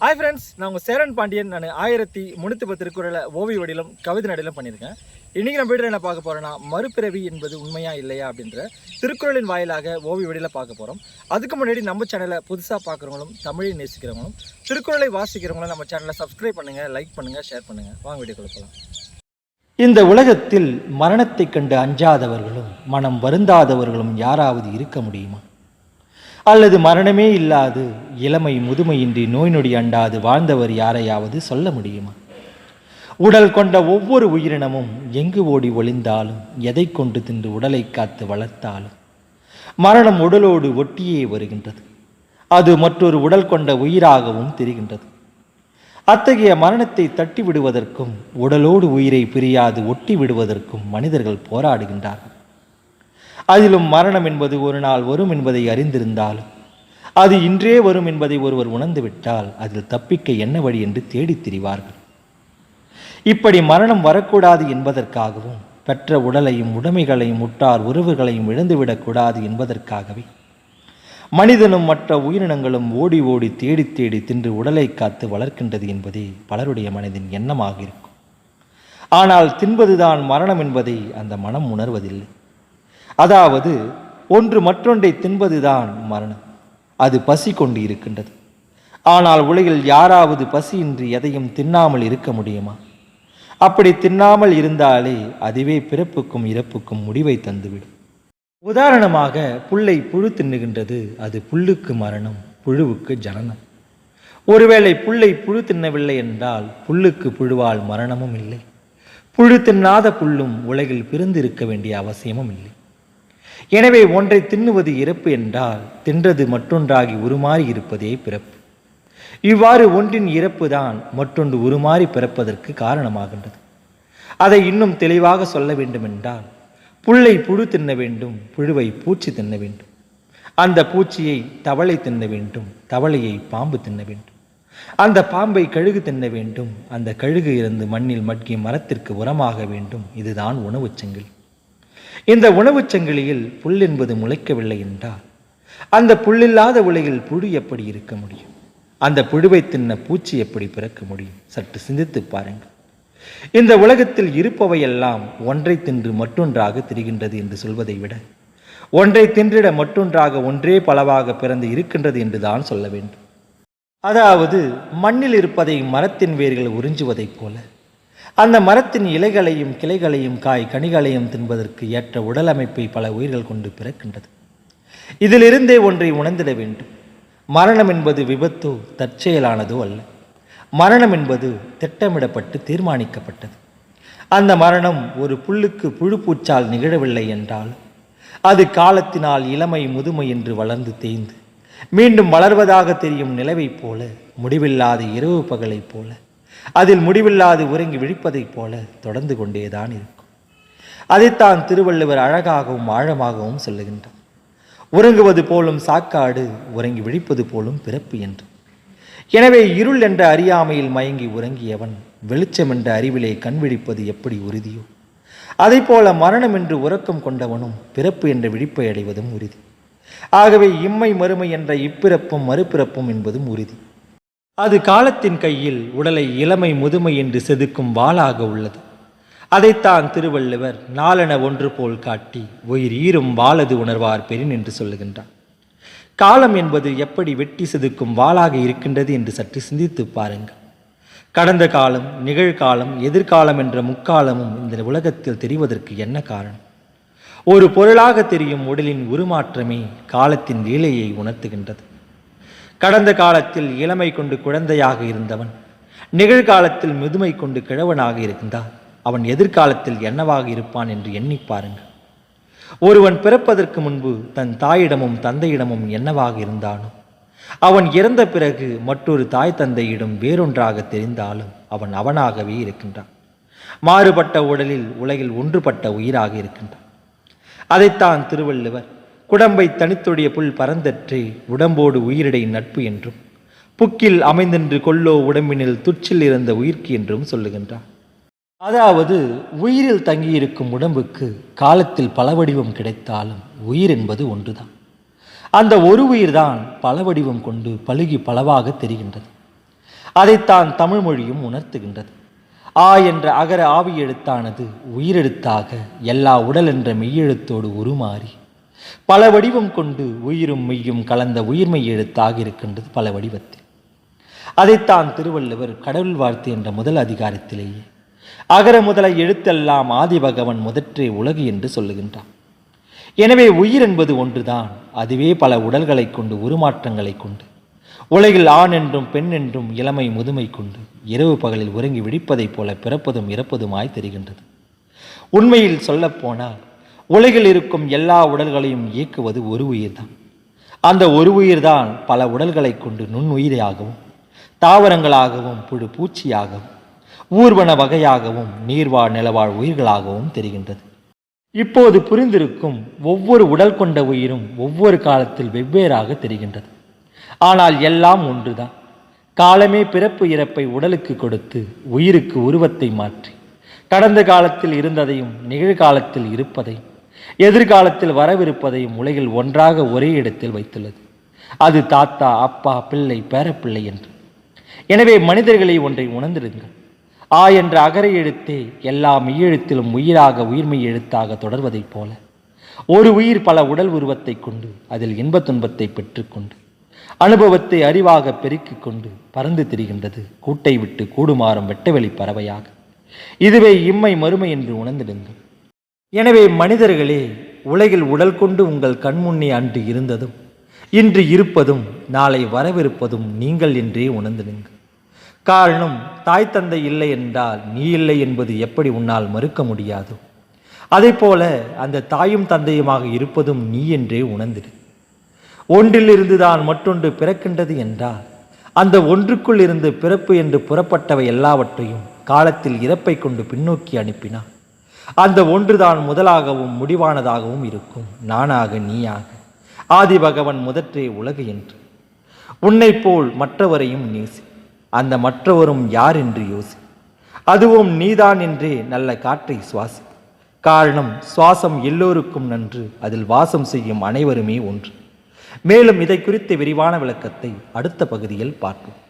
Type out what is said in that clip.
Hi friends நான் உங்கள் சேரன் பாண்டியன். நான் ஆயிரத்தி முந்நூற்றி பத்து திருக்குறளை ஓவிய வடிலும் கவிதை நடையிலும் பண்ணியிருக்கேன். இன்றைக்கி நம்ம வீடியோ என்ன பார்க்க போகிறோன்னா மறுபிறவி என்பது உண்மையா இல்லையா அப்படின்ற திருக்குறளின் வாயிலாக ஓவிய வடியில் பார்க்க போகிறோம் அதுக்கு முன்னாடி நம்ம சேனலை புதுசாக பார்க்குறவங்களும் தமிழை நேசிக்கிறவங்களும் திருக்குறளை வாசிக்கிறவங்களும் நம்ம சேனலை சப்ஸ்கிரைப் பண்ணுங்கள் லைக் பண்ணுங்கள் ஷேர் பண்ணுங்கள் வாங்க வீடியோ போகலாம் இந்த உலகத்தில் மரணத்தைக் கண்டு அஞ்சாதவர்களும் மனம் வருந்தாதவர்களும் யாராவது இருக்க முடியுமா? அல்லது மரணமே இல்லாது இளமை முதுமையின்றி நோய் நொடி அண்டாது வாழ்ந்தவர் யாரையாவது சொல்ல முடியுமா? உடல் கொண்ட ஒவ்வொரு உயிரினமும் எங்கு ஓடி ஒளிந்தாலும் எதை கொண்டு தின்று உடலை காத்து வளர்த்தாலும் மரணம் உடலோடு ஒட்டியே வருகின்றது. அது மற்றொரு உடல் கொண்ட உயிராகவும் தெரிகின்றது. அத்தகைய மரணத்தை தட்டி விடுவதற்கும் உடலோடு உயிரை பிரியாது ஒட்டி விடுவதற்கும் மனிதர்கள் போராடுகின்றார்கள். அதிலும் மரணம் என்பது ஒரு நாள் வரும் என்பதை அறிந்திருந்தாலும் அது இன்றே வரும் என்பதை ஒருவர் உணர்ந்துவிட்டால் அதில் தப்பிக்க என்ன வழி என்று தேடித் திரிவார்கள். இப்படி மரணம் வரக்கூடாது என்பதற்காகவும் பெற்ற உடலையும் உடைமைகளையும் உற்றார் உறவுகளையும் இழந்துவிடக்கூடாது என்பதற்காகவே மனிதனும் மற்ற உயிரினங்களும் ஓடி ஓடி தேடி தேடி தின்று உடலை காத்து வளர்க்கின்றது என்பதே பலருடைய மனதின் எண்ணமாக இருக்கும். ஆனால் தின்பதுதான் மரணம் என்பதை அந்த மனம் உணர்வதில்லை. அதாவது ஒன்று மற்றொன்றை தின்பதுதான் மரணம். அது பசி கொண்டு இருக்கின்றது. ஆனால் உலகில் யாராவது பசியின்றி எதையும் தின்னாமல் இருக்க முடியுமா? அப்படி தின்னாமல் இருந்தாலே அதுவே பிறப்புக்கும் இறப்புக்கும் முடிவை தந்துவிடும். உதாரணமாக புல்லை புழு தின்னுகின்றது அது புல்லுக்கு மரணம் புழுவுக்கு ஜனனம். ஒருவேளை புல்லை புழு தின்னவில்லை என்றால் புல்லுக்கு புழுவால் மரணமும் இல்லை. புழு தின்னாத புல்லும் உலகில் பிரிந்திருக்க வேண்டிய அவசியமும் இல்லை. எனவே ஒன்றை தின்னுவது இறப்பு என்றால் தின்றது மற்றொன்றாகி உருமாறி இருப்பதே பிறப்பு. இவ்வாறு ஒன்றின் இறப்பு தான் மற்றொன்று உருமாறி பிறப்பதற்கு காரணமாகின்றது. அதை இன்னும் தெளிவாக சொல்ல வேண்டுமென்றால் புல்லை புழு தின்ன வேண்டும் புழுவை பூச்சி தின்ன வேண்டும். அந்த பூச்சியை தவளை தின்ன வேண்டும் தவளையை பாம்பு தின்ன வேண்டும். அந்த பாம்பை கழுகு தின்ன வேண்டும் அந்த கழுகு இருந்து மண்ணில் மட்கி மரத்திற்கு உரமாக வேண்டும் இதுதான் உணவுச் சங்கிலி. இந்த உணவுச் சங்கிலியில் புல் என்பது முளைக்கவில்லை என்றால் அந்த புல்லில்லாத உலகில் புழு எப்படி இருக்க முடியும்? அந்த புழுவை தின்ன பூச்சி எப்படி பிறக்க முடியும்? சற்று சிந்தித்து பாருங்கள். இந்த உலகத்தில் இருப்பவையெல்லாம் ஒன்றை தின்று மற்றொன்றாக திரிகின்றது என்று சொல்வதை விட ஒன்றை தின்றிட மற்றொன்றாக ஒன்றே பலவாக பிறந்து இருக்கின்றது என்றுதான் சொல்ல வேண்டும். அதாவது மண்ணில் இருப்பதை மரத்தின் வேர்கள் உறிஞ்சுவதைப் போல அந்த மரத்தின் இலைகளையும் கிளைகளையும் காய் கனிகளையும் தின்பதற்கு ஏற்ற உடல் அமைப்பை பல உயிர்கள் கொண்டு பிறக்கின்றது. இதிலிருந்தே ஒன்றை உணர்ந்திட வேண்டும். மரணம் என்பது விபத்தோ தற்செயலானதோ அல்ல. மரணம் என்பது திட்டமிடப்பட்டு தீர்மானிக்கப்பட்டது. அந்த மரணம் ஒரு புல்லுக்கு புழு பூச்சால் நிகழவில்லை என்றால் அது காலத்தினால் இளமை முதுமை என்று வளர்ந்து தேய்ந்து மீண்டும் வளர்வதாக தெரியும் நிலவைப் போல முடிவில்லாத இரவு பகலைப் போல அதில் முடிவில்லாது உறங்கி விழிப்பதைப் போல தொடர்ந்து கொண்டேதான் இருக்கும். அதைத்தான் திருவள்ளுவர் அழகாகவும் ஆழமாகவும் சொல்லுகின்றார். உறங்குவது போலும் சாக்காடு உறங்கி விழிப்பது போலும் பிறப்பு என்று எனவே இருள் என்ற அறியாமையில் மயங்கி உறங்கியவன் வெளிச்சம் என்ற அறிவிலே கண்விழிப்பது எப்படி உறுதியோ? போல மரணம் என்று உறக்கம் கொண்டவனும் பிறப்பு என்ற விழிப்பை அடைவதும் உறுதி. ஆகவே இம்மை மறுமை என்ற இப்பிறப்பும் மறுபிறப்பும் என்பதும் உறுதி. அது காலத்தின் கையில் உடலை இளமை முதுமை என்று செதுக்கும் வாளாக உள்ளது. அதைத்தான் திருவள்ளுவர் நாளென ஒன்று போல் காட்டி உயிர் ஈரும் வாளது உணர்வார் பெரின் என்று சொல்லுகின்றார். காலம் என்பது எப்படி வெட்டி செதுக்கும் வாளாக இருக்கின்றது என்று சற்று சிந்தித்து பாருங்கள். கடந்த காலம் நிகழ்காலம் எதிர்காலம் என்ற முக்காலமும் இந்த உலகத்தில் தெரிவதற்கு என்ன காரணம்? ஒரு பொருளாக தெரியும் உடலின் உருமாற்றமே காலத்தின் லீலையை உணர்த்துகின்றது. கடந்த காலத்தில் இளமை கொண்டு குழந்தையாக இருந்தவன் நிகழ்காலத்தில் முதுமை கொண்டு கிழவனாக இருந்தால் அவன் எதிர்காலத்தில் என்னவாக இருப்பான் என்று எண்ணி பாருங்கள். ஒருவன் பிறப்பதற்கு முன்பு தன் தாயிடமும் தந்தையிடமும் என்னவாக இருந்தானோ அவன் இறந்த பிறகு மற்றொரு தாய் தந்தையிடம் வேறொன்றாக தெரிந்தாலும் அவன் அவனாகவே இருக்கின்றான். மாறுபட்ட உடலில் உலகில் ஒன்றுபட்ட உயிராக இருக்கின்றான். அதைத்தான் திருவள்ளுவர் குடம்பை தனித்துடைய புல் பரந்தற்றே உடம்போடு உயிரிடை நட்பு என்றும் புக்கில் அமைந்தென்று கொல்லோ உடம்பினில் துச்சில் இருந்த உயிர்க்கு என்றும் சொல்லுகின்றார் அதாவது உயிரில் தங்கியிருக்கும் உடம்புக்கு காலத்தில் பல வடிவம் கிடைத்தாலும் உயிர் என்பது ஒன்றுதான். அந்த ஒரு உயிர்தான் பல வடிவம் கொண்டு பழுகி பலவாக தெரிகின்றது. அதைத்தான் தமிழ் மொழியும் உணர்த்துகின்றது. ஆ என்ற அகர ஆவி எழுத்தானது உயிரெழுத்தாக எல்லா உடல் என்ற மெய்யெழுத்தோடு உருமாறி பல வடிவம் கொண்டு உயிரும் மெய்யும் கலந்த உயிர்மெய் எழுத்தாக இருக்கின்றது பல வடிவத்தில். அதைத்தான் திருவள்ளுவர் கடவுள் வாழ்த்து என்ற முதல் அதிகாரத்திலேயே அகர முதல எழுத்தெல்லாம் ஆதி பகவன் முதற்றே உலகு என்று சொல்லுகின்றான் எனவே உயிர் என்பது ஒன்றுதான் அதுவே பல உடல்களைக் கொண்டு உருமாற்றங்களை கொண்டு உலகில் ஆண் என்றும் பெண் என்றும் இளமை முதுமை கொண்டு இரவு பகலில் உறங்கி விழிப்பதைப் போல பிறப்பதும் இறப்பதுமாய் தெரிகின்றது. உண்மையில் சொல்லப்போனால் உலகில் இருக்கும் எல்லா உடல்களையும் இயக்குவது ஒரு உயிர்தான். அந்த ஒரு உயிர்தான் பல உடல்களைக் கொண்டு நுண்ணுயிராகவும் தாவரங்களாகவும் புழு பூச்சியாகவும் ஊர்வன வகையாகவும் நீர்வாழ் நிலவாழ் உயிர்களாகவும் தெரிகின்றது. இப்போது புரிந்திருக்கும் ஒவ்வொரு உடல் கொண்ட உயிரும் ஒவ்வொரு காலத்தில் வெவ்வேறாக தெரிகின்றது. ஆனால் எல்லாம் ஒன்றுதான். காலமே பிறப்பு இறப்பை உடலுக்கு கொடுத்து உயிருக்கு உருவத்தை மாற்றி கடந்த காலத்தில் இருந்ததையும் நிகழ்காலத்தில் இருப்பதையும் எதிர்காலத்தில் வரவிருப்பதையும் உலகில் ஒன்றாக ஒரே இடத்தில் வைத்துள்ளது. அது தாத்தா அப்பா பிள்ளை பேரப்பிள்ளை என்று. எனவே மனிதர்களை ஒன்றை உணர்ந்திடுங்கள் ஆ என்ற அகர எழுத்தே எல்லா மெய்யெழுத்திலும் உயிராக உயிர்மெய் எழுத்தாக தொடர்வதைப் போல. ஒரு உயிர் பல உடல் உருவத்தை கொண்டு அதில் இன்பத் துன்பத்தை பெற்றுக்கொண்டு அனுபவத்தை அறிவாக பெருக்கிக் கொண்டு பறந்து திரிகின்றது கூட்டை விட்டு கூடுமாறும் வெட்டவெளி பறவையாக. இதுவே இம்மை மறுமை என்று உணர்ந்திடுங்கள். எனவே மனிதர்களே உலகில் உடல் கொண்டு உங்கள் கண்முன்னே அன்று இருந்ததும் இன்று இருப்பதும் நாளை வரவிருப்பதும் நீங்கள் என்றே உணர்ந்திடுங்கள் காரணம் தாய் தந்தை இல்லை என்றால் நீ இல்லை என்பது எப்படி உன்னால் மறுக்க முடியாதோ? போல அந்த தாயும் தந்தையுமாக இருப்பதும் நீ என்றே உணர்ந்திடு ஒன்றிலிருந்து தான் மற்றொன்று பிறக்கின்றது என்றால் அந்த ஒன்றுக்குள் இருந்து பிறப்பு என்று புறப்பட்டவை எல்லாவற்றையும் காலத்தில் இறப்பை கொண்டு பின்னோக்கி அனுப்பினார் அந்த ஒன்றுதான் முதலாகவும் முடிவானதாகவும் இருக்கும். நானாக நீயாக. ஆதி பகவன் முதற்றே உலகு என்று. உன்னைப் போல் மற்றவரையும் நேசி. அந்த மற்றவரும் யார் என்று யோசி. அதுவும் நீதான் என்றே நல்ல காற்றை சுவாசி. காரணம் சுவாசம் எல்லோருக்கும் நன்று. அதில் வாசம் செய்யும் அனைவருமே ஒன்று. மேலும் இதை குறித்த விரிவான விளக்கத்தை அடுத்த பகுதியில் பார்ப்போம்.